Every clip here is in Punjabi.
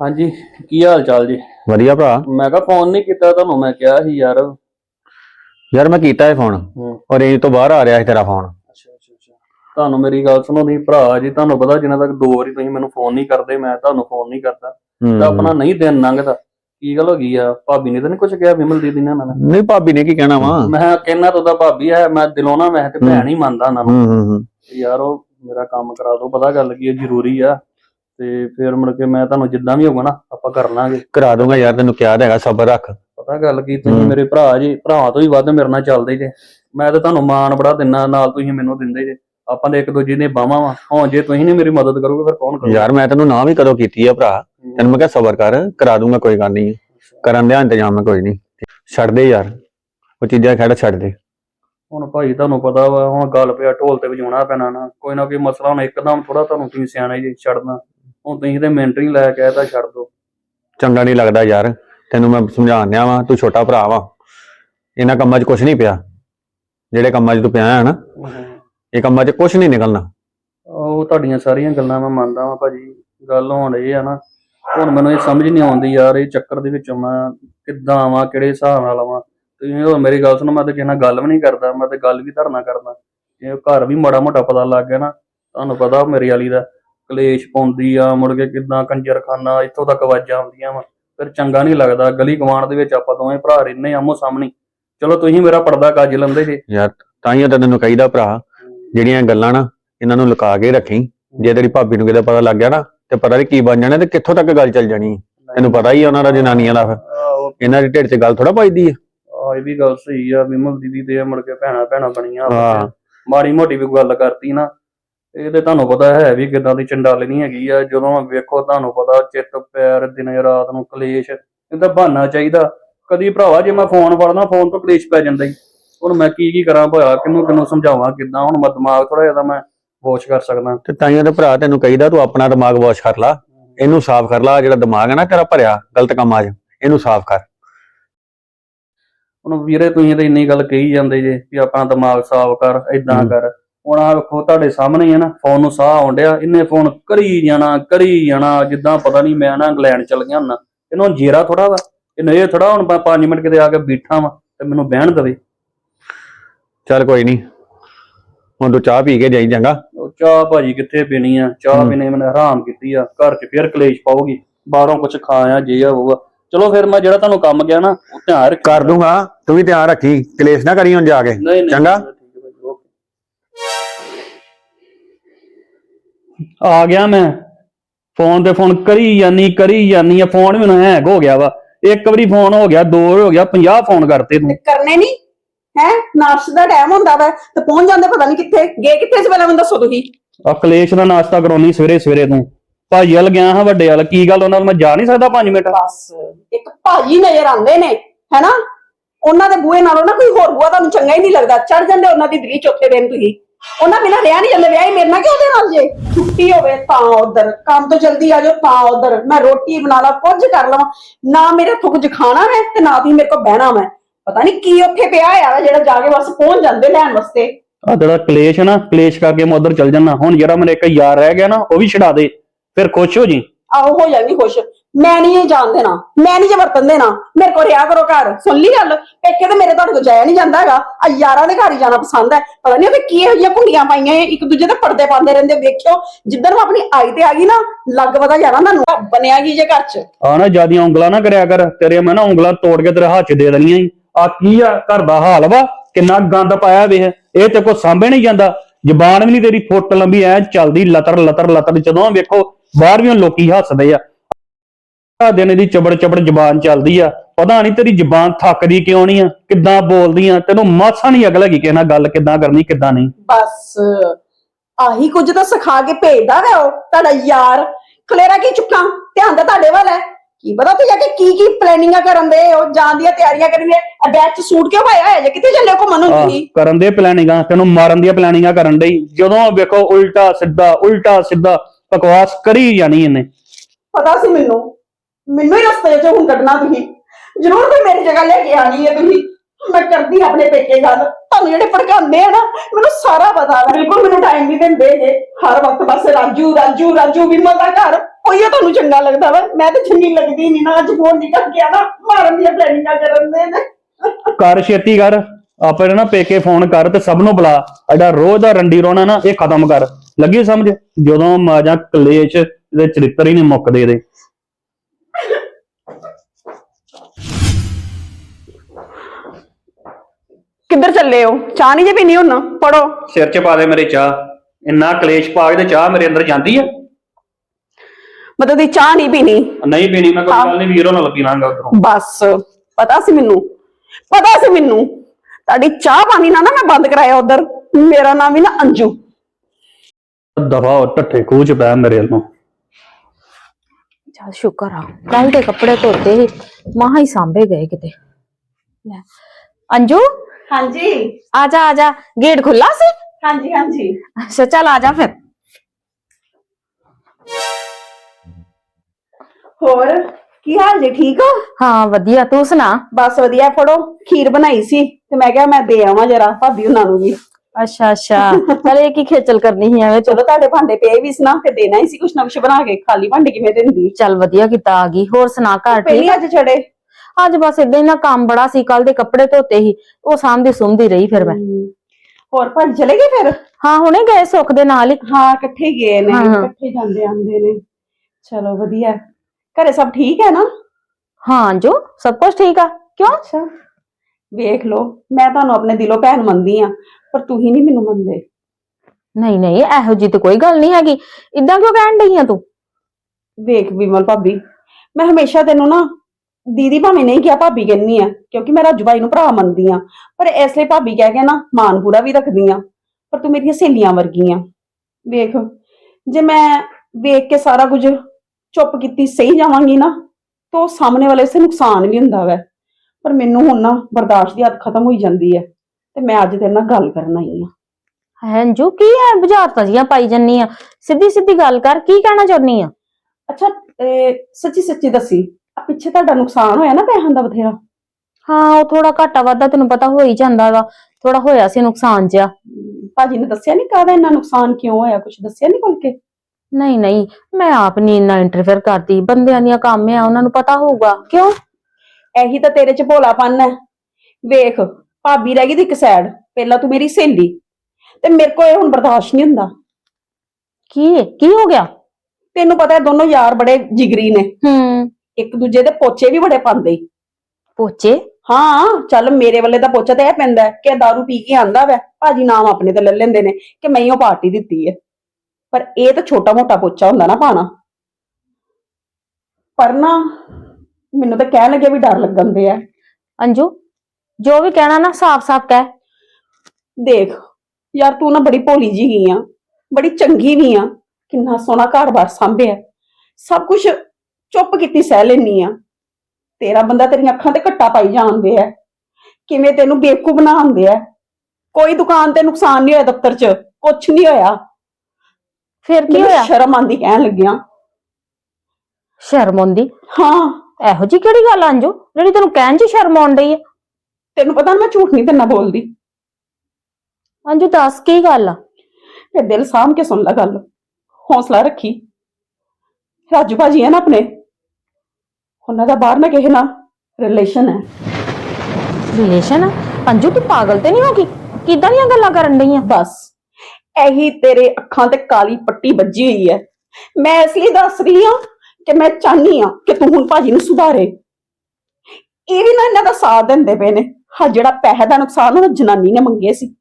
ਹਾਂਜੀ ਕੀ ਹਾਲ ਚਾਲ ਜੀ? ਵਧੀਆ ਭਰਾ। ਮੈਂ ਕਿਹਾ ਫੋਨ ਨਹੀਂ ਕੀਤਾ ਤੁਹਾਨੂੰ ਮੈਂ ਕਿਹਾ ਸੀ ਯਾਰ। ਯਾਰ ਮੈਂ ਕੀਤਾ ਇਹ ਫੋਨ ਹੂੰ। ਔਰ ਰੇਂਜ ਤੋਂ ਬਾਹਰ ਆ ਰਿਹਾ ਸੀ ਤੇਰਾ ਫੋਨ ਅੱਛਾ ਅੱਛਾ ਅੱਛਾ। ਤੁਹਾਨੂੰ ਮੇਰੀ ਗੱਲ ਸੁਣੋ ਦੀ ਭਰਾ ਜੀ ਤੁਹਾਨੂੰ ਪਤਾ ਜਿੰਨਾ ਤੱਕ ਦੋ ਵਾਰੀ ਤੁਸੀਂ ਮੈਨੂੰ ਫੋਨ ਨਹੀਂ ਕਰਦੇ ਮੈਂ ਤੁਹਾਨੂੰ ਫੋਨ ਨਹੀਂ ਕਰਦਾ। ਤਾਂ ਆਪਣਾ ਨਹੀਂ ਦਿਨ ਲੰਘਦਾ। ਕੀ ਗੱਲ ਹੋ ਗਈ ਆ? ਭਾਬੀ ਨੇ ਤਾਂ ਨਹੀਂ ਕੁਝ ਕਿਹਾ ਵਿਮਲ ਦੀਦੀ ਨੇ ਉਹਨਾਂ ਨੇ? ਨਹੀਂ ਭਾਬੀ ਨੇ ਕੀ ਕਹਿਣਾ ਵਾ? ਮੈਂ ਕਹਿਣਾ ਤਾਂ ਉਹਦਾ ਭਾਬੀ ਹੈ ਮੈਂ ਦਿਲੋਂ ਨਾ ਮੈਂ ਤੇ ਭੈਣ ਹੀ। ਮੰਨਦਾ ਉਹਨਾਂ ਨੂੰ। ਹੂੰ ਹੂੰ ਹੂੰ। ਯਾਰ ਉਹ ਮੇਰਾ ਕੰਮ ਕਰਾ ਦਿਓ ਪਤਾ ਗੱਲ ਕੀ ਹੈ ਜ਼ਰੂਰੀ ਆ। ਤੇ ਫਿਰ ਮੁੜ ਕੇ ਮੈਂ ਤੁਹਾਨੂੰ ਜਿੱਦਾਂ ਵੀ ਹੋਊਗਾ ਨਾ ਆਪਾਂ ਕਰ ਲਾਂਗੇ। ਕਰਾ ਦੂੰਗਾ ਯਾਰ ਤੈਨੂੰ ਕਿਹਾ ਤਾਂ ਹੈਗਾ ਸਬਰ ਰੱਖ। ਪਤਾ ਗੱਲ ਕੀ ਤੁਸੀਂ। ਮੇਰੇ ਭਰਾ ਜੀ ਭਰਾ ਤੋਂ ਵੀ ਵੱਧ ਮੇਰੇ ਨਾਲ ਚੱਲਦੇ ਜੇ। ਮੈਂ ਤਾਂ ਤੁਹਾਨੂੰ ਮਾਣ ਬੜਾ ਦਿੰਨਾ ਨਾਲ ਤੁਸੀਂ ਮੈਨੂੰ ਦਿੰਦੇ ਜੇ। ਆਪਾਂ ਦੇ ਇੱਕ ਦੂਜੇ ਦੇ ਬਾਹਾਂ ਵਾ। ਹਾਂ ਜੇ ਤੁਸੀਂ ਨਹੀਂ ਮੇਰੀ ਮਦਦ ਕਰੋਗੇ ਫਿਰ ਕੌਣ ਕਰੂਗਾ? ਯਾਰ ਮੈਂ ਤੈਨੂੰ ਨਾ ਵੀ ਕਦੋਂ ਕੀਤੀ ਆ ਭਰਾ। ਤੈਨੂੰ ਮੈਂ ਕਿਹਾ ਸਬਰ ਕਰ ਕਰਾ ਦੂੰਗਾ ਕੋਈ ਗੱਲ ਨਹੀਂ। ਕਰਨ ਦਿਆਂ ਇੰਤਜ਼ਾਮ ਮੈਂ ਕੋਈ ਨਹੀਂ ਛੱਡ ਦੇ ਯਾਰ। ਉਹ ਚੀਜ਼ਾਂ ਖੜਾ ਛੱਡ ਦੇ। ਹੁਣ ਭਾਈ ਤੁਹਾਨੂੰ ਪਤਾ ਵਾ ਹੁਣ ਗੱਲ ਪਿਆ ਢੋਲ ਤੇ ਵਜਾਉਣਾ ਪੈਣਾ ਨਾ। ਕੋਈ ਨਾ ਕੋਈ ਮਸਲਾ ਹੁਣ ਇੱਕਦਮ ਥੋੜਾ ਤੁਹਾਨੂੰ ਤੁਸੀਂ ਸਿਆਣੇ ਜੀ ਛੱਡਣਾ। ਹੁਣ ਤੁਸੀਂ ਤੇ ਕੇ ਆਇਆ ਤਾਂ ਛੱਡ ਦੋ। ਚੰਗਾ ਨਹੀਂ ਲੱਗਦਾ ਯਾਰ ਤੈਨੂੰ ਮੈਂ ਸਮਝਾਉਂਦਿਆ ਵਾਂ ਤੂੰ ਛੋਟਾ ਭਰਾ ਵਾ। ਇਹਨਾਂ ਕੰਮਾਂ 'ਚ ਕੁਝ ਨਹੀਂ ਪਿਆ। ਜਿਹੜੇ ਕੰਮਾਂ 'ਚ ਤੂੰ ਪਿਆ ਹੈ ਨਾ ਇਹ ਕੰਮਾਂ 'ਚ ਕੁਝ ਨਹੀਂ ਨਿਕਲਣਾ। ਉਹ ਤੁਹਾਡੀਆਂ ਸਾਰੀਆਂ ਗੱਲਾਂ ਮੈਂ ਮੰਨਦਾ ਵਾਂ ਭਾਜੀ। ਗੱਲ ਹੁਣ ਇਹ ਆ ਨਾ। ਹੁਣ ਮੈਨੂੰ ਇਹ ਸਮਝ ਨਹੀਂ ਆਉਂਦੀ ਯਾਰ ਇਹ ਚੱਕਰ ਦੇ ਵਿੱਚੋਂ ਮੈਂ ਕਿੱਦਾਂ ਆਵਾਂ ਕਿਹੜੇ ਹਿਸਾਬ ਨਾਲ ਆਵਾਂ। ਤੁਸੀਂ ਉਹ ਮੇਰੀ ਗੱਲ ਸੁਣੋ ਮੈਂ ਤਾਂ ਕਿਸੇ ਨਾਲ ਗੱਲ ਵੀ ਨਹੀਂ ਕਰਦਾ ਮੈਂ ਤਾਂ ਗੱਲ ਵੀ ਧਰਨਾ ਕਰਦਾ। ਜੇ ਘਰ ਵੀ ਮਾੜਾ ਮੋਟਾ ਪਤਾ ਲੱਗ ਗਿਆ ਨਾ। ਤੁਹਾਨੂੰ ਪਤਾ ਮੇਰੀ ਵਾਲੀ ਦਾ। ਕਲੇਸ਼ ਪਾਉਂਦੀ ਆ ਮੁੜ ਕੇ ਕਿੱਦਾਂ ਕੰਜਰਖਾਨਾ ਇੱਥੋਂ ਤੱਕ ਆਵਾਜ਼ਾਂ ਆਉਂਦੀਆਂ ਵਾ। ਫਿਰ ਚੰਗਾ ਨਹੀਂ ਲੱਗਦਾ ਗਲੀ ਗਵਾਂਢ ਦੇ ਵਿੱਚ ਆਪਾਂ ਦੋਵੇਂ ਭਰਾ ਰਹਿੰਦੇ ਆਮੋ ਸਾਹਮਣੇ। ਚਲੋ ਤੁਸੀਂ ਮੇਰਾ ਪਰਦਾ ਕੱਜ ਲੈਂਦੇ ਜੇ। ਯਾਰ ਤਾਂ ਹੀ ਤਾਂ ਤੈਨੂੰ ਕਹੀਦਾ ਭਰਾ ਜਿਹੜੀਆਂ ਗੱਲਾਂ ਨਾ ਇਹਨਾਂ ਨੂੰ ਲੁਕਾ ਕੇ ਰੱਖੀ। ਜੇ ਤੇਰੀ ਭਾਬੀ ਨੂੰ ਕਿਤੇ ਪਤਾ ਲੱਗ ਗਿਆ ਨਾ ਤੇ ਪਤਾ ਨਹੀਂ ਕੀ ਬਣ ਜਾਣਾ ਤੇ ਕਿੱਥੋਂ ਤੱਕ ਗੱਲ ਚੱਲ ਜਾਣੀ। ਤੈਨੂੰ ਪਤਾ ਹੀ ਆ ਉਹਨਾਂ ਦਾ ਜਨਾਨੀਆਂ ਦਾ ਫਿਰ। ਇਹਨਾਂ ਦੀ ਢਿੱਡ 'ਚ ਗੱਲ ਥੋੜਾ ਪਾਈਦੀ ਹੈ ਆਹ ਇਹ ਵੀ ਗੱਲ ਸਹੀ ਆ ਵਿਮਲ ਦੀਦੀ ਤੇ ਮੁੜ ਕੇ ਭੈਣਾ ਭੈਣਾ ਬਣੀਆਂ। ਮਾੜੀ ਮੋਟੀ ਵੀ ਗੱਲ ਕਰਤੀ ਨਾ ਇਹ ਤੇ ਤੁਹਾਨੂੰ ਪਤਾ ਹੈ ਵੀ ਕਿਦਾਂ ਦੀ ਚੰਡਾਲ ਨਹੀਂ ਹੈਗੀ ਆ ਜਦੋਂ ਵੇਖੋ ਤੁਹਾਨੂੰ ਪਤਾ ਚਿੱਤ ਪੈਰ ਦਿਨੇ ਰਾਤ ਨੂੰ ਕਲੇਸ਼ ਇਹ ਤਾਂ ਬਹਾਨਾ ਚਾਹੀਦਾ। ਕਦੀ ਭਰਾਵਾ ਜੇ ਮੈਂ ਫੋਨ ਫੜਨਾ ਫੋਨ ਤੋਂ ਕਲੇਸ਼ ਪੈ ਜਾਂਦਾ ਹੀ ਹੁਣ ਮੈਂ ਕੀ ਕੀ ਕਰਾਂ ਭਰਾ ਕਿਹਨੂੰ ਕਿਹਨੂੰ ਸਮਝਾਵਾਂ ਕਿੱਦਾਂ? ਹੁਣ ਮੈਂ ਦਿਮਾਗ ਥੋੜਾ ਜਿਹਾ ਮੈਂ ਵਾਸ਼ ਕਰ ਸਕਦਾ। ਤੇ ਤਾਂ ਹੀ ਤੇ ਭਰਾ ਤੈਨੂੰ ਕਹੀਦਾ ਤੂੰ ਆਪਣਾ ਦਿਮਾਗ ਵਾਸ਼ ਕਰ ਲਾ। ਇਹਨੂੰ ਸਾਫ਼ ਕਰ ਲਾ ਜਿਹੜਾ ਦਿਮਾਗ ਹੈ ਨਾ ਤੇਰਾ ਭਰਿਆ ਗਲਤ ਕੰਮਾਂ 'ਚ ਇਹਨੂੰ ਸਾਫ਼ ਕਰ। ਹੁਣ ਵੀਰੇ ਤੁਸੀਂ ਤਾਂ ਇੰਨੀ ਗੱਲ ਕਹੀ ਜਾਂਦੇ ਜੇ ਵੀ ਆਪਣਾ ਦਿਮਾਗ ਸਾਫ਼ ਕਰ ਹਮ। ਕਰ। ਹੁਣ ਆ ਵੇਖੋ ਤੁਹਾਡੇ ਸਾਹਮਣੇ ਹੀ ਹੈ ਨਾ ਫੋਨ ਨੂੰ ਸਾਹ ਆਉਣ ਡਿਆ। ਇਹਨੇ ਫੋਨ ਕਰੀ ਜਾਣਾ ਕਰੀ ਜਾਣਾ ਜਿੱਦਾਂ ਪਤਾ ਨਹੀਂ ਮੈਂ ਨਾ ਇੰਗਲੈਂਡ ਚਲ ਗਿਆ ਹੁੰਨਾ ਇਹਨੂੰ ਜੀਰਾ ਥੋੜਾ ਵਾ ਇਹਨੂੰ ਇਹ ਥੋੜਾ ਹੁਣ ਮੈਂ 5 ਮਿੰਟ ਕਿਤੇ ਆ ਕੇ ਬੈਠਾ ਵਾਂ ਤੇ ਮੈਨੂੰ ਬਹਿਣ ਦੇਵੇ। ਚੱਲ ਕੋਈ ਨਹੀਂ ਹੁਣ ਤੂੰ ਚਾਹ ਪੀ ਕੇ ਜਾਈ ਜਾਂਗਾ ਉਹ ਚਾਹ ਭਾਜੀ ਕਿੱਥੇ ਪੀਣੀ ਆ? ਚਾਹ। ਪੀਣੇ ਮੈਨੂੰ ਹਰਾਮ ਕੀਤੀ ਆ। ਘਰ 'ਚ ਫੇਰ ਕਲੇਸ਼ ਪਾਉਗੀ। ਬਾਹਰੋਂ ਕੁਝ ਖਾਇਆ ਜੇ ਆ ਹੋਊਗਾ ਚਲੋ ਫਿਰ ਮੈਂ ਜਿਹੜਾ ਤੁਹਾਨੂੰ ਕੰਮ ਗਿਆ ਨਾ ਉਹ ਧਿਆਨ ਰੱਖ। ਕਰ ਦੂੰਗਾ ਤੂੰ ਵੀ ਧਿਆਨ ਰੱਖੀ। ਕਲੇਸ਼ ਨਾ ਕਰੀ ਹੁਣ ਜਾ ਕੇ। ਚੰਗਾ? ਆ ਗਿਆ ਮੈਂ। ਫੋਨ ਤੇ ਫੋਨ ਕਰੀ ਜਾਨੀ ਕਰੀ ਜਾਨੀ ਆ। ਫੋਨ ਮੈਨੂੰ ਹੈਂਗ ਹੋ ਗਿਆ ਵਾ। ਇੱਕ ਵਾਰੀ ਫੋਨ ਹੋ ਗਿਆ ਦੋ ਹੋ ਗਿਆ 50 ਫੋਨ ਕਰਤੇ ਤੂੰ। ਕਰਨੇ ਨਹੀਂ ਹੈ? ਨਾਸ਼ਤੇ ਦਾ ਟਾਈਮ ਹੁੰਦਾ ਵਾ ਤੇ ਪਹੁੰਚ ਜਾਂਦੇ ਪਤਾ ਨਹੀਂ ਕਿੱਥੇ। ਗਏ ਕਿੱਥੇ ਸੀ ਪਹਿਲਾਂ ਮੈਨੂੰ ਦੱਸੋ ਤੁਸੀਂ? ਆ ਕਲੇਸ਼ ਦਾ ਨਾਸ਼ਤਾ ਕਰਾਉਣੀ ਸਵੇਰੇ ਸਵੇਰੇ ਤੂੰ। ਭਾਜੀ ਵੱਲ ਗਿਆ ਹਾਂ ਵੱਡੇ ਵੱਲ। ਕੀ ਗੱਲ ਉਹਨਾਂ ਨਾਲ? ਮੈਂ ਜਾ ਨਹੀਂ ਸਕਦਾ 5 ਮਿੰਟ। ਬਸ। ਇੱਕ ਭਾਜੀ ਨਜ਼ਰ ਆਉਂਦੇ ਨੇ ਹੈਨਾ? ਉਹਨਾਂ ਦੇ ਬੂਹੇ ਨਾਲੋਂ ਨਾ ਕੋਈ ਹੋਰ ਬੂਹਾ ਤੁਹਾਨੂੰ ਚੰਗਾ ਹੀ ਨਹੀਂ ਲੱਗਦਾ। ਚੜ ਜਾਂਦੇ ਉਹਨਾਂ ਦੀ ਦਰੀ ਚੌਥੇ ਦਿਨ ਤੁਸੀਂ। ਉਹਨਾਂ ਬਿਨਾਂ ਰਿਆ ਨਹੀਂ ਜਾਂਦੇ ਵਿਆਹ ਹੀ ਮੇਰੇ ਨਾਲ ਕਿ ਉਹਦੇ ਨਾਲ ਜੇ? ਛੁੱਟੀ ਹੋਵੇ ਤਾਂ ਉਧਰ ਕੰਮ ਤੋਂ ਜਲਦੀ ਆ ਜਾਓ ਤਾਂ ਉਧਰ। ਮੈਂ ਰੋਟੀ ਬਣਾ ਲਾ ਕੁਝ ਕਰ ਲਵਾਂ। ਨਾ ਮੇਰੇ ਹੱਥੋਂ ਕੁਝ ਖਾਣਾ ਮੈਂ ਤੇ ਨਾ ਤੁਸੀਂ ਮੇਰੇ ਕੋਲ ਬਹਿਣਾ ਮੈਂ। ਪਤਾ ਨਹੀਂ ਕੀ ਉੱਥੇ ਪਿਆ ਆ ਜਿਹੜਾ ਜਾ ਕੇ ਬਸ ਪਹੁੰਚ ਜਾਂਦੇ ਲੈਣ ਵਾਸਤੇ। ਆ ਜਿਹੜਾ ਕਲੇਸ਼ ਹੈ ਨਾ ਕਲੇਸ਼ ਕਰਕੇ ਮੈਂ ਉਧਰ ਚੱਲ ਜਾਣਾ ਹੁਣ ਜਿਹੜਾ ਮੇਰੇ ਇੱਕ ਯਾਰ ਰਹਿ ਗਿਆ ਨਾ ਉਹ ਵੀ ਛਡਾ ਦੇ। ਫਿਰ ਖੁਸ਼ ਹੋ ਜੀ? ਆਹੋ ਹੋ ਜਾਂਦੀ ਖੁਸ਼। ਮੈਂ ਨਹੀਂ ਇਹ ਜਾਣ ਦੇਣਾ ਮੈਂ ਨਹੀਂ ਜੇ ਵਰਤਨ ਦੇਣਾ ਮੇਰੇ ਕੋਲ ਰਿਹਾ ਕਰੋ ਘਰ। ਸੁਣ ਲਈ ਗੱਲ? ਪੇਕੇ ਤੇ ਮੇਰੇ ਤੁਹਾਡੇ ਕੋਲ ਜਾਇਆ ਨਹੀਂ ਜਾਂਦਾ ਹੈਗਾ। ਆ ਯਾਰਾਂ ਦੇ ਘਰ ਹੀ ਜਾਣਾ ਪਸੰਦ ਹੈ। ਪਤਾ ਨਹੀਂ ਉਹ ਕੀ ਇਹੋ ਜਿਹੀਆਂ ਕੁੰਡੀਆਂ ਪਾਈਆਂ ਇਹ, ਇੱਕ ਦੂਜੇ ਦੇ ਪਰਦੇ ਪਾਉਂਦੇ ਰਹਿੰਦੇ ਵੇਖਿਓ। ਜਿੱਦਣ ਮੈਂ ਆਪਣੀ ਆਈ ਤੇ ਆ ਗਈ ਨਾ ਲੱਗ ਪਤਾ ਜਾਣਾ ਤੁਹਾਨੂੰ ਬਣਿਆ ਕੀ ਜੇ ਘਰ 'ਚ। ਆ ਨਾ ਜਿਆਦੀਆਂ ਉਂਗਲਾਂ ਨਾ ਕਰਿਆ ਕਰ। ਤੇਰੇ ਮੈਂ ਨਾ ਉਂਗਲਾਂ ਤੋੜ ਕੇ ਤੇਰੇ ਹੱਥ 'ਚ ਦੇ ਦੇਣੀਆਂ ਈ। ਆ ਕੀ ਆ ਘਰ ਦਾ ਹਾਲ ਵਾ? ਕਿੰਨਾ ਗੰਦ ਪਾਇਆ ਵੇਖ ਇਹ। ਤੇ ਕੋ ਸਾਂਭੇ ਨਹੀਂ ਜਾਂਦਾ। ਜ਼ਬਾਨ ਵੀ ਨਹੀਂ ਤੇਰੀ ਫੁੱਟ ਲੰਬੀ ਐ ਚੱਲਦੀ ਲਤਰ ਲਤਰ ਲਤਰ। ਜਦੋਂ ਵੇਖੋ ਬਾਹਰ ਵੀ ਹੁਣ ਲੋਕੀ ਹੱਸਦੇ ਆ। ਆ ਦਿਨ ਦੀ ਚਬੜ ਚਬੜ ਜ਼ਬਾਨ ਚੱਲਦੀ ਆ ਪਤਾ ਨਹੀਂ ਤੇਰੀ ਜ਼ਬਾਨ ਥੱਕਦੀ ਕਿਉਂ ਨਹੀਂ ਆ ਕਿੱਦਾਂ ਬੋਲਦੀ ਆ ਤੈਨੂੰ ਮਾਸਾ ਨਹੀਂ ਅਗਲਾ ਕੀ ਕਹਿਣਾ ਗੱਲ ਕਿੱਦਾਂ ਕਰਨੀ ਕਿੱਦਾਂ ਨਹੀਂ। ਬਸ ਆਹੀ ਕੁਝ ਤਾਂ ਸਿਖਾ ਕੇ ਭੇਜਦਾ ਵਾ ਉਹ ਤੁਹਾਡਾ ਯਾਰ। ਖਲੇਰਾ ਕੀ ਚੁੱਕਾਂ ਧਿਆਨ ਤਾਂ ਤੁਹਾਡੇ ਵੱਲ ਹੈ। ਕੀ ਪਤਾ ਤੇ ਜਾ ਕੇ ਕੀ ਕੀ ਪਲੈਨਿੰਗਾਂ ਕਰਨ ਦੇ ਉਹ ਜਾਣ ਦੀਆਂ ਤਿਆਰੀਆਂ ਕਰਨ ਦੇ ਆ ਬੈਗ 'ਚ ਸੂਟ ਕਿਉਂ ਪਾਇਆ ਹੋਇਆ ਜੇ? ਕਿੱਥੇ ਚੱਲੇ ਹੋ ਘੁੰਮਣ ਨੂੰ ਆਹ, ਕਰਨ ਦੇ ਪਲੈਨਿੰਗਾਂ ਤੈਨੂੰ ਮਾਰਨ ਦੀਆਂ ਪਲੈਨਿੰਗਾਂ ਕਰਨ ਡਈ। ਜਦੋਂ ਵੇਖੋ ਉਲਟਾ ਸਿੱਧਾ ਉਲਟਾ ਸਿੱਧਾ ਬਕਵਾਸ ਕਰੀ ਜਾਣੀ ਇਹਨੇ। ਪਤਾ ਸੀ ਮੈਨੂੰ। ਮੈਨੂੰ ਹੀ ਰਸਤੇ 'ਚ ਹੁਣ ਕੱਢਣਾ ਤੁਸੀਂ। ਜ਼ਰੂਰ ਕੋਈ ਮੇਰੀ ਜਗ੍ਹਾ ਲੈ ਕੇ ਆਣੀ ਹੈ ਤੁਸੀਂ। ਮੈਂ ਕਰਦੀ ਆਪਣੇ ਪੇਕੇ ਗੱਲ। ਤੁਹਾਨੂੰ ਜਿਹੜੇ ਭੜਕਾਉਂਦੇ ਆ ਨਾ, ਮੈਨੂੰ ਸਾਰਾ ਪਤਾ ਹੈ ਬਿਲਕੁਲ ਮੈਨੂੰ ਟਾਈਮ ਨਹੀਂ ਦਿੰਦੇ ਜੇ। ਹਰ ਵਕਤ ਬਸ ਰਾਜੂ ਰਾਜੂ ਰਾਜੂ ਵਿਮਲ ਦਾ ਘਰ। ਉਹੀਓ ਤੁਹਾਨੂੰ ਚੰਗਾ ਲੱਗਦਾ ਵਾ। ਮੈਂ ਤੇ ਚੰਗੀ ਲੱਗਦੀ ਨਹੀਂ ਨਾ, ਅੱਜ ਫੋਨ ਨਿਕਲ ਗਿਆ ਨਾ ਮਾਰਨ ਦੀਆਂ ਪਲੈਨਿੰਗਾਂ ਕਰਨ ਦੇ ਨੇ। ਕਰ ਛੇਤੀ ਕਰ। ਆਪੇ ਨਾ ਪੇਕੇ ਫੋਨ ਕਰ ਤੇ ਸਭ ਨੂੰ ਬੁਲਾ। ਐਡਾ ਰੋਜ਼ ਦਾ ਰੰਡੀ ਰੋਣਾ ਨਾ, ਇਹ ਖਤਮ ਕਰ। ਲੱਗੀ ਸਮਝ? ਜਦੋਂ ਮਾਜਾ ਕਲੇਸ਼ ਦੇ ਚਰਿੱਤਰ ਹੀ ਨਹੀਂ ਮੁੱਕਦੇ ਇਹਦੇ। ਕਿੱਧਰ ਚੱਲੇ ਹੋ? ਚਾਹ ਨਹੀਂ ਜੇ ਪੀਣੀ ਹੁਣ? ਪੜੋ। ਸਿਰ 'ਚ ਪਾ ਦੇ ਮੇਰੇ ਚਾਹ। ਇੰਨਾ ਕਲੇਸ਼ ਪਾ ਕੇ ਤੇ ਚਾਹ ਮੇਰੇ ਅੰਦਰ ਜਾਂਦੀ ਆ। ਮਤਲਬ ਦੀ ਚਾਹ ਨਹੀਂ ਪੀਣੀ? ਨਹੀਂ ਪੀਣੀ ਮੈਂ ਕੋਈ ਗੱਲ ਨਹੀਂ ਵੀਰੋ ਨਾਲ ਪੀਵਾਂਗਾ ਉਧਰੋਂ। ਬਸ। ਪਤਾ ਸੀ ਮੈਨੂੰ। ਪਤਾ ਸੀ ਮੈਨੂੰ। ਤੁਹਾਡੀ ਚਾਹ ਪਾਣੀ ਨਾ ਨਾ ਮੈਂ ਬੰਦ ਕਰਾਇਆ ਉਧਰ। ਮੇਰਾ ਨਾਮ ਵੀ ਨਾ ਅੰਜੂ। ਦਫਾ ਟੱਠੇ ਖੂਹ 'ਚ ਪੈ ਮੇਰੇ ਵੱਲੋਂ। ਚੱਲ ਸ਼ੁਕਰ ਆ। ਕੱਲ ਦੇ ਕੱਪੜੇ ਧੋਤੇ ਸੀ। ਮਹਾ ਹੀ ਸਾਂਭੇ ਗਏ ਕਿਤੇ। ਲੈ। ਅੰਜੂ ਹਾਂਜੀ। ਆ ਜਾ ਆ ਜਾ। ਗੇਟ ਖੁੱਲਾ ਸੀ? ਹਾਂਜੀ ਹਾਂਜੀ। ਅੱਛਾ ਚੱਲ ਆ ਜਾ ਫਿਰ। ਹੋਰ ਕੀ ਹਾਲ ਜੀ? ਠੀਕ ਹੋ? ਹਾਂ ਵਧੀਆ। ਤੂੰ ਸੁਣਾ? ਬਸ ਵਧੀਆ। ਫੜੋ ਖੀਰ ਬਣਾਈ ਸੀ ਤੇ ਮੈਂ ਕਿਹਾ ਮੈਂ ਦੇ ਆਵਾਂ ਜਰਾ ਭਾਬੀ ਉਹਨਾਂ ਨੂੰ ਵੀ। ਅੱਛਾ ਅੱਛਾ। ਚੱਲ ਇਹ ਕੀ ਖੇਚਲ ਕਰਨੀ ਸੀ ਐਵੇਂ ਚਲੋ ਤੁਹਾਡੇ ਭਾਂਡੇ ਪਏ ਵੀ ਸੀ ਨਾ ਤੇ ਦੇਣਾ ਹੀ ਸੀ ਕੁਛ ਨਾ ਕੁਛ ਬਣਾ ਕੇ ਖਾਲੀ ਭਾਂਡੇ ਕਿਵੇਂ ਦਿੰਦੀ? ਚੱਲ ਵਧੀਆ ਕੀਤਾ ਆ ਗਈ। ਹੋਰ ਸੁਣਾ ਘਰ ਪਹਿਲੀ ਠੀਕ ਅੱਜ ਛੜੇ। ਅੱਜ ਬਸ ਇਦਾਂ ਹੀ ਨਾ ਕੰਮ ਬੜਾ ਸੀ ਕੱਲ ਦੇ ਕੱਪੜੇ ਧੋਤੇ ਸੀ ਉਹ ਸਾਂਭਦੀ ਸੁੰਭਦੀ ਰਹੀ ਫਿਰ ਮੈਂ। ਹੋਰ ਭਾਜੀ ਚਲੇ ਗਏ ਫਿਰ? ਹਾਂ ਹੁਣੇ ਗਏ ਸੁੱਖ ਦੇ ਨਾਲ ਹੀ। ਹਾਂ ਇਕੱਠੇ ਹੀ ਗਏ ਨੇ ਹਾਂ, ਹਾਂ। ਇਕੱਠੇ ਜਾਂਦੇ ਆਂਦੇ ਨੇ। ਚਲੋ ਵਧੀਆ। ਘਰੇ ਸਭ ਠੀਕ ਹੈ ਨਾ? ਹਾਂ ਅੰਜੂ ਸਭ ਕੁਝ ਠੀਕ ਆ। ਕਿਉਂ? ਅੱਛਾ। ਵੇਖ ਲਓ ਮੈਂ ਤੁਹਾਨੂੰ ਆਪਣੇ ਦਿਲੋਂ ਭੈਣ ਮੰਨਦੀ ਆ ਪਰ ਤੁਸੀਂ ਨਹੀਂ ਮੈਨੂੰ ਮੰਨਦੇ। ਨਹੀਂ ਨਹੀਂ ਇਹੋ ਜੀ ਤੇ ਕੋਈ ਗੱਲ ਨਹੀਂ ਹੈਗੀ। ਇਦਾਂ ਕਿਉਂ ਕਹਿਣ ਡਈ ਆ ਤੂੰ? ਵੇਖ ਵਿਮਲ ਭਾਬੀ ਮੈਂ ਹਮੇਸ਼ਾ ਤੈਨੂੰ ਨਾ ਦੀਦੀ ਭਾਵੇਂ ਨਹੀਂ ਕਿਹਾ ਭਾਬੀ ਕਹਿੰਨੀ ਆ ਕਿਉਂਕਿ ਮੈਂ ਰਾਜੂ ਭਾਈ ਨੂੰ ਭਰਾ ਮੰਨਦੀ ਆ। ਪਰ ਇਸ ਲਈ ਭਾਬੀ ਕਹਿ ਕੇ ਨਾ ਮਾਨ ਪੂਰਾ ਵੀ ਰੱਖਦੀ ਆ। ਪਰ ਤੂੰ ਮੇਰੀਆਂ ਸਹੇਲੀਆਂ ਵਰਗੀ ਆ ਵੇਖ ਜੇ ਮੈਂ ਵੇਖ ਕੇ ਸਾਰਾ ਕੁਝ ਚੁੱਪ ਕੀਤੀ ਸਹੀ ਜਾਵਾਂਗੀ ਨਾ ਤਾਂ ਸਾਹਮਣੇ ਵਾਲੇ ਸੇ ਨੁਕਸਾਨ ਵੀ ਹੁੰਦਾ ਵੈ। ਪਰ ਮੈਨੂੰ ਹੁਣ ਨਾ ਬਰਦਾਸ਼ਤ ਦੀ ਹੱਦ ਖਤਮ ਹੋਈ ਜਾਂਦੀ ਹੈ ਤੇ ਮੈਂ ਅੱਜ ਤੇਰੇ ਨਾਲ ਗੱਲ ਕਰਨ ਆਈ ਆ। ਹੈ ਅੰਜੂ ਕੀ ਹੈ ਬੁਝਾਰਤਾਂ ਜੀਆਂ ਪਾਈ ਜੰਨੀ ਆ। ਸਿੱਧੀ ਸਿੱਧੀ ਗੱਲ ਕਰ ਕੀ ਕਹਿਣਾ ਚਾਹੁੰਨੀ ਆ? ਅੱਛਾ ਸੱਚੀ ਸੱਚੀ ਦੱਸੀ। ਪਿੱਛੇ ਤੁਹਾਡਾ ਨੁਕਸਾਨ ਹੋਇਆ ਨਾ ਪੈਸਿਆਂ ਦਾ ਬਥੇਰਾ। ਹਾਂ ਉਹ ਥੋੜਾ ਘਾਟਾ ਵਾਧਾ ਤੈਨੂੰ ਪਤਾ ਹੋ ਹੀ ਜਾਂਦਾ ਵਾ। ਥੋੜਾ ਹੋਇਆ ਸੀ ਨੁਕਸਾਨ ਜਿਆ ਭਾਜੀ ਨੇ ਦੱਸਿਆ ਨਹੀਂ ਕਾਹਦਾ ਇੰਨਾ ਨੁਕਸਾਨ ਕਿਉਂ ਹੋਇਆ? ਕੁਝ ਦੱਸਿਆ ਨਹੀਂ ਖੁੱਲ ਕੇ? ਨਹੀਂ ਨਹੀਂ ਮੈਂ ਆਪ ਨਹੀਂ ਇੰਨਾ ਇੰਟਰਫੇਅਰ ਕਰਦੀ। ਬੰਦਿਆਂ ਦੀਆਂ ਕੰਮ ਆ ਉਹਨਾਂ ਨੂੰ ਪਤਾ ਹੋਊਗਾ। ਕਿਉਂ? ਇਹੀ ਤਾਂ ਤੇਰੇ ਚ ਭੋਲਾਪਨ ਹੈ। ਵੇਖ ਭਾਬੀ ਰਹਿ ਗਈ ਦੀ ਇੱਕ ਸਾਈਡ ਪਹਿਲਾਂ ਤੂੰ ਮੇਰੀ ਸਹੇਲੀ। ਤੇ ਮੇਰੇ ਕੋਲ ਇਹ ਹੁਣ ਬਰਦਾਸ਼ਤ ਨਹੀਂ ਹੁੰਦਾ। ਕੀ ਕੀ ਹੋ ਗਿਆ? ਤੈਨੂੰ ਪਤਾ ਹੈ ਦੋਨੋਂ ਯਾਰ ਬੜੇ ਜਿਗਰੀ ਨੇ। ਹੂੰ। ਇੱਕ ਦੂਜੇ ਦੇ ਪੋਚੇ ਵੀ ਬੜੇ ਪਾਉਂਦੇ। ਈ। ਪੋਚੇ? ਹਾਂ ਚੱਲ ਮੇਰੇ ਵੱਲੇ ਦਾ ਪੋਚਾ ਤਾਂ ਇਹ ਪੈਂਦਾ ਹੈ ਕਿ दारू ਪੀ ਕੇ ਆਂਦਾ ਵੈ। ਭਾਜੀ ਨਾਮ ਆਪਣੇ ਤੇ ਲੈ ਲੈਂਦੇ ਨੇ ਕਿ ਮੈਂ ਹੀ ਉਹ ਪਾਰਟੀ ਦਿੱਤੀ ਹੈ। ਪਰ ਇਹ ਤਾਂ ਛੋਟਾ ਮੋਟਾ ਪੋਚਾ ਹੁੰਦਾ ਨਾ ਪਾਣਾ। ਪਰ ਨਾ ਮੈਨੂੰ ਤਾਂ ਕਹਿਣ ਲੱਗੇ ਵੀ ਡਰ ਲੱਗਣ ਦੇ ਆ ਅੰਜੂ ਜੋ ਵੀ ਕਹਿਣਾ ਨਾ ਸਾਫ਼-ਸਾਫ਼ ਕਹਿ। ਦੇਖ ਯਾਰ ਤੂੰ ਨਾ ਬੜੀ ਭੋਲੀ ਜੀ ਗਈ ਆ ਬੜੀ ਚੰਗੀ ਵੀ ਆ। ਕਿੰਨਾ ਸੋਹਣਾ ਘਰ-ਬਾਰ ਸੰਭਿਆ। ਸਭ ਕੁਝ ਚੁੱਪ ਕੀਤੀ ਸਹਿ ਲੈਨੀ ਆ। ਤੇਰਾ ਬੰਦਾ ਤੇਰੀਆਂ ਅੱਖਾਂ ਤੇ ਘੱਟਾ ਪਾਈ ਜਾਂਦੇ ਆ। ਕਿਵੇਂ ਤੈਨੂੰ ਬੇਵਕੂਫ ਬਣਾਉਂਦੇ ਆ? ਕੋਈ ਦੁਕਾਨ ਤੇ ਨੁਕਸਾਨ ਨਹੀਂ ਹੋਇਆ ਦਫ਼ਤਰ 'ਚ ਕੁਝ ਨਹੀਂ ਹੋਇਆ। ਫਿਰ ਕੀ ਮੈਨੂੰ ਹੋਇਆ? ਸ਼ਰਮ ਆਂਦੀ ਕਹਿਣ ਲੱਗਿਆ। ਸ਼ਰਮ ਆਉਂਦੀ? ਹਾਂ। ਇਹੋ ਜੀ ਕਿਹੜੀ ਗੱਲ ਆ ਅੰਜੂ? ਜਿਹੜੀ ਤੈਨੂੰ ਕਹਿਣ 'ਚ ਹੀ ਸ਼ਰਮ ਆਉਣ ਡਈ ਆ। ਤੈਨੂੰ ਪਤਾ ਮੈਂ ਝੂਠ ਨਹੀਂ ਤੇਨਾਂ ਬੋਲਦੀ। ਅੰਜੂ ਦੱਸ ਕੀ ਗੱਲ ਆ? ਫਿਰ ਦਿਲ ਸਾਂਭ ਕੇ ਸੁਣ ਲੈ ਗੱਲ। ਹੌਸਲਾ ਰੱਖੀ। ਰਾਜੂ ਭਾਜੀ ਹੈ ਨਾ ਆਪਣੇ। ਉਹਨਾਂ ਦਾ ਬਾਹਰ ਨਾ ਕਿਸੇ ਨਾਲ ਰਿਲੇਸ਼ਨ ਹੈ। ਰਿਲੇਸ਼ਨ ਅੰਜੂ ਤੂੰ ਪਾਗਲ ਤੇ ਨਹੀਂ ਹੋ ਗਈ? ਕਿੱਦਾਂ ਦੀਆਂ ਗੱਲਾਂ ਕਰਨ ਡਈ ਆ? ਬਸ ਇਹੀ ਤੇਰੇ ਅੱਖਾਂ ਤੇ ਕਾਲੀ ਪੱਟੀ ਵੱਜੀ ਹੋਈ ਹੈ। ਮੈਂ ਇਸ ਲਈ ਦੱਸ ਰਹੀ ਹਾਂ ਕਿ ਮੈਂ ਚਾਹਨੀ ਆ ਕਿ ਤੂੰ ਹੁਣ ਭਾਜੀ ਨੂੰ ਸੁਧਾਰੇ। ਇਹ ਵੀ ਨਾ ਇਹਨਾਂ ਦਾ ਸਾਥ ਦਿੰਦੇ ਪਏ ਨੇ। ਹਾਂ ਜਿਹੜਾ ਪੈਸੇ ਦਾ ਨੁਕਸਾਨ ਉਹ ਜਨਾਨੀ ਨੇ ਮੰਗੇ ਸੀ।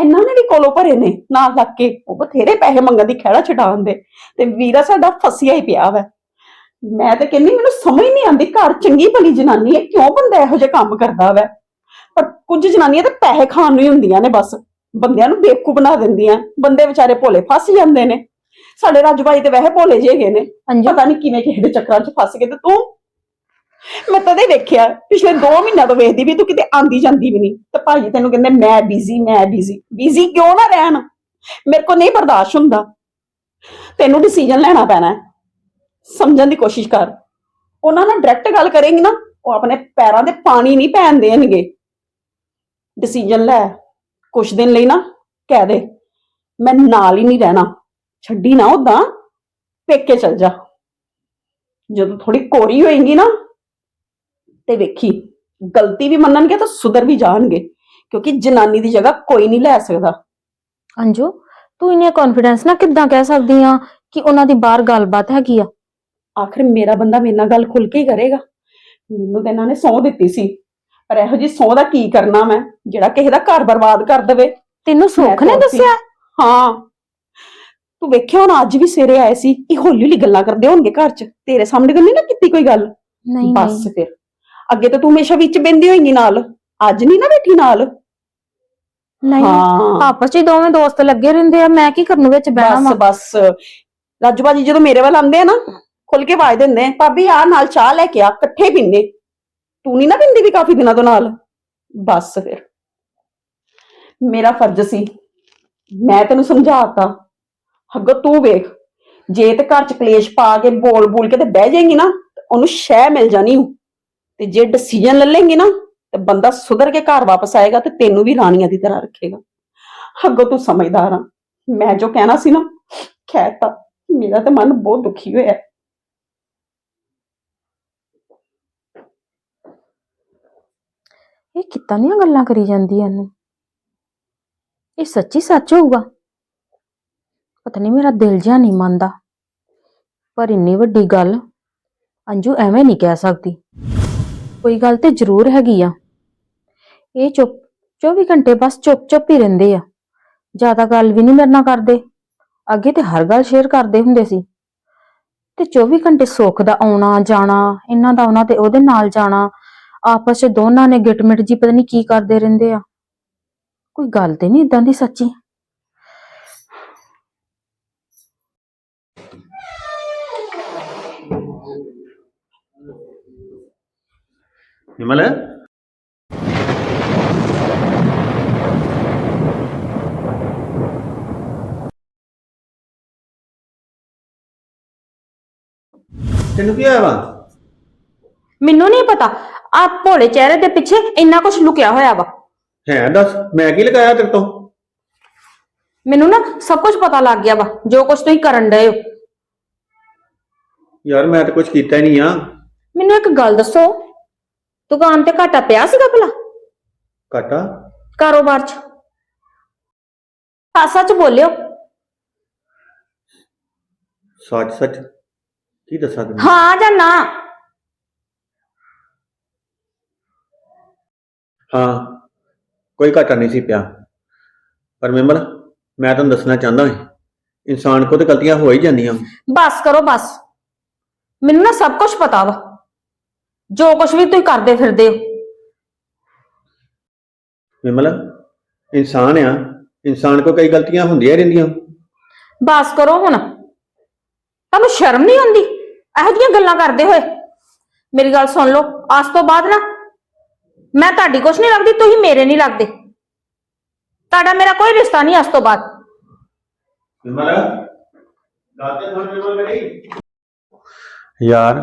ਇਹਨਾਂ ਨੇ ਵੀ ਕੋਲੋਂ ਭਰੇ ਨੇ। ਨਾਲ ਲੱਗ ਕੇ ਉਹ ਬਥੇਰੇ ਪੈਸੇ ਮੰਗਣ ਦੀ ਖਹਿੜਾ ਛਡਾਉਂਦੇ। ਤੇ ਵੀਰਾ ਸਾਡਾ ਫਸਿਆ ਹੀ ਪਿਆ ਵਾ। ਮੈਂ ਤਾਂ ਕਹਿੰਦੀ ਮੈਨੂੰ ਸਮਝ ਨਹੀਂ ਆਉਂਦੀ ਘਰ ਚੰਗੀ ਭਲੀ ਜਨਾਨੀ ਹੈ ਕਿਉਂ ਬੰਦਾ ਇਹੋ ਜਿਹੇ ਕੰਮ ਕਰਦਾ ਵਾ? ਪਰ ਕੁਝ ਜਨਾਨੀਆਂ ਤਾਂ ਪੈਸੇ ਖਾਣ ਨੂੰ ਹੀ ਹੁੰਦੀਆਂ ਨੇ ਬਸ। ਬੰਦਿਆਂ ਨੂੰ ਬੇਵਕੂਫ ਬਣਾ ਦਿੰਦੀਆਂ ਬੰਦੇ ਵਿਚਾਰੇ ਭੋਲੇ ਫਸ ਜਾਂਦੇ ਨੇ। ਸਾਡੇ ਰਾਜੂ ਭਾਈ ਤੇ ਵੈਸੇ ਭੋਲੇ ਜਿਹੇ ਹੈਗੇ ਨੇ। ਅੰਜੂ ਪਤਾ ਨਹੀਂ ਕਿਵੇਂ ਕਿਸੇ ਦੇ ਚੱਕਰਾਂ 'ਚ ਫਸ ਗਏ ਤੇ ਤੂੰ? ਮੈਂ ਤਦੇ ਵੇਖਿਆ ਪਿਛਲੇ 2 ਮਹੀਨਿਆਂ ਤੋਂ ਵੇਖਦੀ ਵੀ ਤੂੰ ਕਿਤੇ ਆਂਦੀ ਜਾਂਦੀ ਵੀ ਨਹੀਂ। ਤੇ ਭਾਜੀ ਤੈਨੂੰ ਕਹਿੰਦੇ ਮੈਂ ਬਿਜ਼ੀ ਮੈਂ ਬਿਜ਼ੀ ਬਿਜ਼ੀ ਕਿਉਂ ਨਾ ਰਹਿਣ? ਮੇਰੇ ਕੋ ਨਹੀਂ ਬਰਦਾਸ਼ਤ ਹੁੰਦਾ। ਤੈਨੂੰ ਡਿਸੀਜਨ ਲੈਣਾ ਪੈਣਾ। ਹੈ ਸਮਝਣ ਦੀ ਕੋਸ਼ਿਸ਼ ਕਰ। ਉਹਨਾਂ ਨਾਲ ਡਾਇਰੈਕਟ ਗੱਲ ਕਰੇਂਗੀ ਨਾ, ਉਹ ਆਪਣੇ ਪੈਰਾਂ ਦੇ ਪਾਣੀ ਨਹੀਂ ਪੈਣ ਦੇਣਗੇ। ਡਿਸੀਜਨ ਲੈ। ਕੁਛ ਦਿਨ ਲਈ ਨਾ, ਕਹਿ ਦੇ, ਮੈਂ ਨਾਲ ਹੀ ਨਹੀਂ ਰਹਿਣਾ। ਛੱਡੀ ਨਾ ਉਦਾਂ ਪੇਕੇ ਚਲ ਜਾ। ਜਦੋਂ ਥੋੜੀ ਕੋਰੀ ਹੋਏਗੀ ਨਾ, ਤੇ ਵੇਖੀ, ਗਲਤੀ ਵੀ ਮੰਨਣਗੇ ਤਾਂ ਸੁਧਰ ਵੀ ਜਾਣਗੇ, ਕਿਉਂਕਿ ਜਨਾਨੀ ਦੀ ਜਗ੍ਹਾ ਕੋਈ ਨਹੀਂ ਲੈ ਸਕਦਾ। ਅੰਜੂ, ਤੂੰ ਇੰਨੇ ਕੌਨਫੀਡੈਂਸ ਨਾਲ ਕਿੱਦਾਂ ਕਹਿ ਸਕਦੀ ਆ ਕਿ ਉਹਨਾਂ ਦੀ ਬਾਹਰ ਗੱਲਬਾਤ ਹੈਗੀ ਆ? ਆਖਰ ਮੇਰਾ ਬੰਦਾ ਮੇਰੇ ਨਾਲ ਗੱਲ ਖੁੱਲ ਕੇ ਹੀ ਕਰੇਗਾ। ਮੈਨੂੰ ਤਾਂ ਇਹਨਾਂ ਨੇ ਸਹੁੰ ਦਿੱਤੀ ਸੀ। ਪਰ ਇਹੋ ਜੀ ਸਹੁੰ ਦਾ ਕੀ ਕਰਨਾ ਮੈਂ? ਜਿਹੜਾ ਕਿਸੇ ਦਾ ਘਰ ਬਰਬਾਦ ਕਰ ਦੇਵੇ। ਤੈਨੂੰ ਸੁੱਖ ਨੇ ਦੱਸਿਆ? ਹਾਂ। ਤੂੰ ਵੇਖਿਆ ਹੁਣ ਅੱਜ ਵੀ ਸਵੇਰੇ ਆਏ ਸੀ ਇਹ ਹੌਲੀ ਹੌਲੀ ਗੱਲਾਂ ਕਰਦੇ ਹੋਣਗੇ ਘਰ 'ਚ। ਤੇਰੇ ਸਾਹਮਣੇ ਤਾਂ ਨਹੀਂ ਨਾ ਕੀਤੀ ਕੋਈ ਗੱਲ? ਨਹੀਂ ਬਸ ਫਿਰ। ਅੱਗੇ ਤਾਂ ਤੂੰ ਹਮੇਸ਼ਾ ਵਿੱਚ ਬੈੰਦੀ ਹੋਏਗੀ ਨਾਲ। ਅੱਜ ਨਹੀਂ ਨਾ ਬੈਠੀ ਨਾਲ। ਨਹੀਂ ਆਪਸ ਚ ਹੀ ਦੋਵੇਂ ਦੋਸਤ ਲੱਗੇ ਰਹਿੰਦੇ ਆ ਮੈਂ ਕੀ ਕਰਨ ਵਿੱਚ ਬਹਿਣਾ ਬਸ ਬਸ। ਰਾਜੂ ਬਾਜੀ ਜਦੋਂ ਮੇਰੇ ਵੱਲ ਆਉਂਦੇ ਆ ਨਾ ਖੁੱਲ ਕੇ ਵਾਜ ਦਿੰਦੇ ਭਾਬੀ ਆ ਨਾਲ ਚਾਹ ਲੈ ਕੇ ਆ, ਇਕੱਠੇ ਪੀਂਦੇ। ਤੂੰ ਨਹੀਂ ਨਾ ਪੀਂਦੀ ਵੀ ਕਾਫੀ ਦਿਨਾਂ ਤੋਂ ਨਾਲ? ਬਸ ਫਿਰ। ਮੇਰਾ ਫਰਜ਼ ਸੀ, ਮੈਂ ਤੈਨੂੰ ਸਮਝਾਤਾ। ਅੱਗੋਂ ਤੂੰ ਵੇਖ, ਜੇ ਤੇ ਘਰ ਚ ਕਲੇਸ਼ ਪਾ ਕੇ ਬੋਲ ਬੋਲ ਕੇ ਤੇ ਬਹਿ ਜਾਏਗੀ ਨਾ ਉਹਨੂੰ ਸ਼ਹਿ ਮਿਲ ਜਾਣੀ ਤੇ ਜੇ ਡਿਸੀਜਨ ਲੈ ਲੇਂਗੀ ਨਾ, ਤੇ ਬੰਦਾ ਸੁਧਰ ਕੇ ਘਰ ਵਾਪਸ ਆਏਗਾ ਤੇ ਤੈਨੂੰ ਵੀ ਰਾਣੀਆਂ ਦੀ ਤਰ੍ਹਾਂ ਰੱਖੇਗਾ। ਅੱਗੋਂ ਤੂੰ ਸਮਝਦਾਰ ਆ। ਮੈਂ ਜੋ ਕਹਿਣਾ ਸੀ ਨਾ, ਖੈਰ ਕਹਿਤਾ ਮੇਰਾ ਤਾਂ ਮਨ ਬਹੁਤ ਦੁਖੀ ਹੋਇਆ। ਇਹ ਕਿੱਦਾਂ ਦੀਆਂ ਗੱਲਾਂ ਕਰੀ ਜਾਂਦੀ ਆ ਇਹਨੂੰ? ਇਹ ਸੱਚੀ ਸੱਚ ਹੋਊਗਾ? ਪਤਾ ਨਹੀਂ ਮੇਰਾ ਦਿਲ ਜਿਹਾ ਨਹੀਂ ਮੰਨਦਾ। ਪਰ ਇੰਨੀ ਵੱਡੀ ਗੱਲ ਅੰਜੂ ਐਵੇਂ ਨਹੀਂ ਕਹਿ ਸਕਦੀ। ਕੋਈ ਗੱਲ ਤੇ ਜ਼ਰੂਰ ਹੈਗੀ ਆ। ਇਹ ਚੁੱਪ 24 ਘੰਟੇ ਬਸ ਚੁੱਪ ਚੁੱਪ ਹੀ ਰਹਿੰਦੇ ਆ। ਜ਼ਿਆਦਾ ਗੱਲ ਵੀ ਨਹੀਂ ਮੇਰੇ ਨਾਲ ਕਰਦੇ। ਅੱਗੇ ਤੇ ਹਰ ਗੱਲ ਸ਼ੇਅਰ ਕਰਦੇ ਹੁੰਦੇ ਸੀ। ਤੇ 24 ਘੰਟੇ ਸੁੱਖ ਦਾ ਆਉਣਾ, ਜਾਣਾ, ਇਹਨਾਂ ਦਾ ਉਹਨਾਂ ਤੇ ਉਹਦੇ ਨਾਲ ਜਾਣਾ ਆਪਸ ਚ ਦੋਨਾਂ ਨੇ ਗਿਟਮਿਟ ਜੀ ਪਤਾ ਨਹੀਂ ਕੀ ਕਰਦੇ ਰਹਿੰਦੇ ਆ। ਕੋਈ ਗੱਲ ਤੇ ਨਹੀਂ ਇਦਾਂ ਦੀ ਸੱਚੀ। ਵਿਮਲ ਤੈਨੂੰ ਕੀ ਹੋਇਆ ਵਾ? ਮੈਨੂੰ ਨਹੀਂ ਪਤਾ। ਆ ਭੋਲੇ ਚਿਹਰੇ ਦੇ ਪਿੱਛੇ ਇੰਨਾ ਕੁਝ ਲੁਕਿਆ ਹੋਇਆ ਵਾ। ਹੈ ਦੱਸ ਮੈਂ ਕੀ ਲਗਾਇਆ ਤੇਰੇ ਤੋਂ? ਮੈਨੂੰ ਨਾ ਸਭ ਕੁਝ ਪਤਾ ਲੱਗ ਗਿਆ ਵਾ ਜੋ ਕੁਝ ਤੁਸੀਂ ਕਰਨ ਡਏ ਹੋ। ਯਾਰ ਮੈਂ ਤਾਂ ਕੁਝ ਕੀਤਾ ਹੀ ਨਹੀਂ ਆ। ਮੈਨੂੰ ਇੱਕ ਗੱਲ ਦੱਸੋ ਦੁਕਾਨ ਤੇ ਘਾਟਾ ਪਿਆ ਸੀਗਾ ਭਲਾ? ਘਾਟਾ? ਕਾਰੋਬਾਰ 'ਚ। ਸੱਚ ਸੱਚ ਬੋਲਿਓ। ਸੱਚ ਸੱਚ? ਕੀ ਦੱਸਾਂ ਤੈਨੂੰ? ਹਾਂ ਜਾਂ ਨਾ? ਹਾਂ ਕੋਈ ਘਾਟਾ ਨਹੀਂ ਸੀ ਪਿਆ। ਪਰ ਵਿਮਲ ਮੈਂ ਤੁਹਾਨੂੰ ਦੱਸਣਾ ਚਾਹੁੰਦਾ ਹਾਂ ਇਨਸਾਨ ਕੋ ਤੇ ਗਲਤੀਆਂ ਹੋ ਹੀ ਜਾਂਦੀਆਂ। ਬਸ ਕਰੋ ਬਸ। ਮੈਨੂੰ ਨਾ ਸਭ ਕੁਝ ਪਤਾ ਵਾ। ਜੋ ਕੁਝ ਵੀ ਤੁਸੀਂ ਕਰਦੇ ਫਿਰਦੇ ਹੋ। ਵਿਮਲ ਇਨਸਾਨ ਆ ਇਨਸਾਨ ਕੋ ਕਈ ਗਲਤੀਆਂ ਹੁੰਦੀਆਂ ਰਹਿੰਦੀਆਂ। ਬਸ ਕਰੋ ਹੁਣ। ਤੁਹਾਨੂੰ ਸ਼ਰਮ ਨਹੀਂ ਆਉਂਦੀ? ਇਹੋ ਜਿਹੀਆਂ ਗੱਲਾਂ ਕਰਦੇ ਹੋਏ। ਮੇਰੀ ਗੱਲ ਸੁਣ ਲਓ ਅੱਜ ਤੋਂ ਬਾਅਦ ਨਾ ਮੈਂ ਤੁਹਾਡੀ ਕੁਛ ਨਹੀਂ ਲੱਗਦੀ ਤੁਸੀਂ ਮੇਰੇ ਨਹੀਂ ਲੱਗਦੇ। ਤੁਹਾਡਾ ਮੇਰਾ ਕੋਈ ਰਿਸ਼ਤਾ ਨਹੀਂ ਅੱਜ ਤੋਂ ਬਾਅਦ। ਵਿਮਲ ਗੱਲ ਤੇ ਸੁਣ ਵਿਮਲ ਮੇਰੀ। ਯਾਰ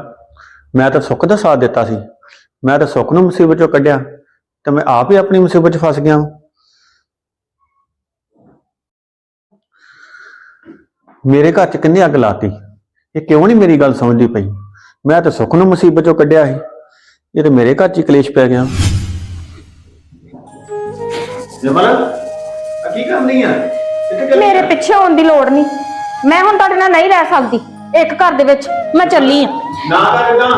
ਮੈਂ ਤਾਂ ਸੁੱਖ ਦਾ ਸਾਥ ਦਿੱਤਾ ਸੀ। ਮੈਂ ਤਾਂ ਸੁੱਖ ਨੂੰ ਮੁਸੀਬਤ ਚੋਂ ਕੱਢਿਆ ਤੇ ਮੈਂ ਆਪ ਹੀ ਆਪਣੀ ਮੁਸੀਬਤ 'ਚ ਫਸ ਗਿਆ ਮੇਰੇ ਘਰ 'ਚ ਕਿੰਨੇ ਅੱਗ ਲਾਤੀ? ਇਹ ਕਿਉਂ ਨਹੀਂ ਮੇਰੀ ਗੱਲ ਸਮਝਦੀ ਪਈ? ਮੈਂ ਤਾਂ ਸੁੱਖ ਨੂੰ ਮੁਸੀਬਤ ਚੋਂ ਕੱਢਿਆ ਸੀ। ਇਹ ਤੇ ਮੇਰੇ ਘਰ 'ਚ ਹੀ ਕਲੇਸ਼ ਪੈ ਗਿਆ। ਜਮਲ ਆ ਕੀ ਕਰਨੀ ਆ? ਮੇਰੇ ਪਿੱਛੇ ਹੋਣ ਦੀ ਲੋੜ ਨਹੀਂ। ਮੈਂ ਹੁਣ ਤੁਹਾਡੇ ਨਾਲ ਨਹੀਂ ਰਹਿ ਸਕਦੀ। ਇੱਕ ਘਰ ਦੇ ਵਿੱਚ ਮੈਂ ਚੱਲੀ ਆ। ਨਾ ਕਰ ਇਦਾਂ